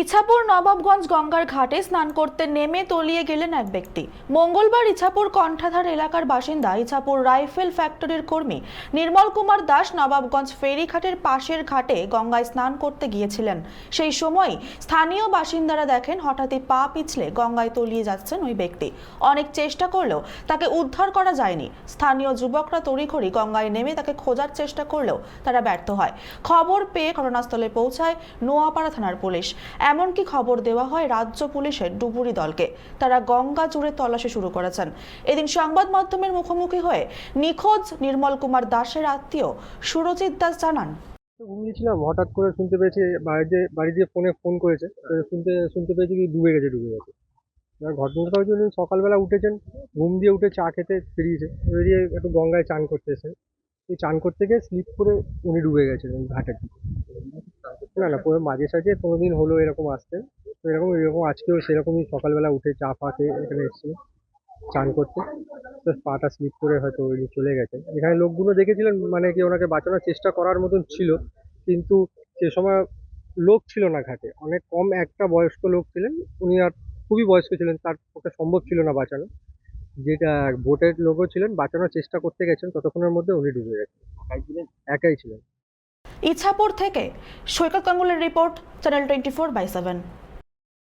ইছাপুর নবাবগঞ্জ গঙ্গার ঘাটে স্নান করতে নেমে তলিয়ে গেলেন এক ব্যক্তি। মঙ্গলবার ইছাপুর কণ্ঠাধার এলাকার বাসিন্দা, ইছাপুর রাইফেল ফ্যাক্টরির কর্মী নির্মল কুমার দাস নবাবগঞ্জ ফেরিঘাটের পাশের ঘাটে গঙ্গায় স্নান করতে গিয়েছিলেন। সেই সময় স্থানীয় বাসিন্দারা দেখেন হঠাৎই পা পিছলে গঙ্গায় তলিয়ে যাচ্ছেন ওই ব্যক্তি। অনেক চেষ্টা করলেও তাকে উদ্ধার করা যায়নি। স্থানীয় যুবকরা তড়িঘড়ি গঙ্গায় নেমে তাকে খোঁজার চেষ্টা করলেও তারা ব্যর্থ হয়। খবর পেয়ে ঘটনাস্থলে পৌঁছায় নোয়াপাড়া থানার পুলিশ। এমনকি খবর দেওয়া হয় রাজ্য পুলিশের ডুবুরি দলকে। তারা গঙ্গা জুড়ে তল্লাশি শুরু করেছেন। এদিন সংবাদ মাধ্যমের মুখোমুখি হয়ে নিখোঁজ নির্মল কুমার দাসের আত্মীয় সুরজিৎ দাস জানান। ঘুমিয়েছিলাম হঠাৎ করে শুনতে পেয়েছি বাড়িতে বাড়ি দিয়ে ফোনে ফোন করেছে শুনতে শুনতে পেয়েছি কি ডুবে গেছে ডুবে গেছে। এবার ঘটনাটা উনি সকালবেলা উঠেছেন, ঘুম দিয়ে উঠে চা খেতে বেরিয়েছে, বেরিয়ে একটু গঙ্গায় চান করতে এসেছেন। এই চান করতে গিয়ে স্লিপ করে উনি ডুবে গেছিলেন ঘাটের দিকে। না না পুরো মাঝে সাঝে কোনো দিন হলো এরকম আসতে। তো এরকম এরকম আজকেও সেরকমই সকালবেলা উঠে চা ফা খেয়ে এখানে এসেছিলেন চান করতে। তো পাটা স্লিপ করে হয়তো ওই চলে গেছেন এখানে লোকগুলো দেখেছিলেন মানে কি ওনাকে বাঁচানোর চেষ্টা করার মতন ছিল কিন্তু সে সময় লোক ছিল না ঘাটে। অনেক কম একটা বয়স্ক লোক ছিলেন উনি আর খুবই বয়স্ক ছিলেন তার পক্ষে সম্ভব ছিল না বাঁচানো। যেটা বোটের লোকও ছিলেন বাঁচানোর চেষ্টা করতে গেছেন ততক্ষণের মধ্যে উনি ডুবে গেছেন। একাই ছিলেন। ইছাপুর থেকে Saikat গাঙ্গুলের report channel twenty four by seven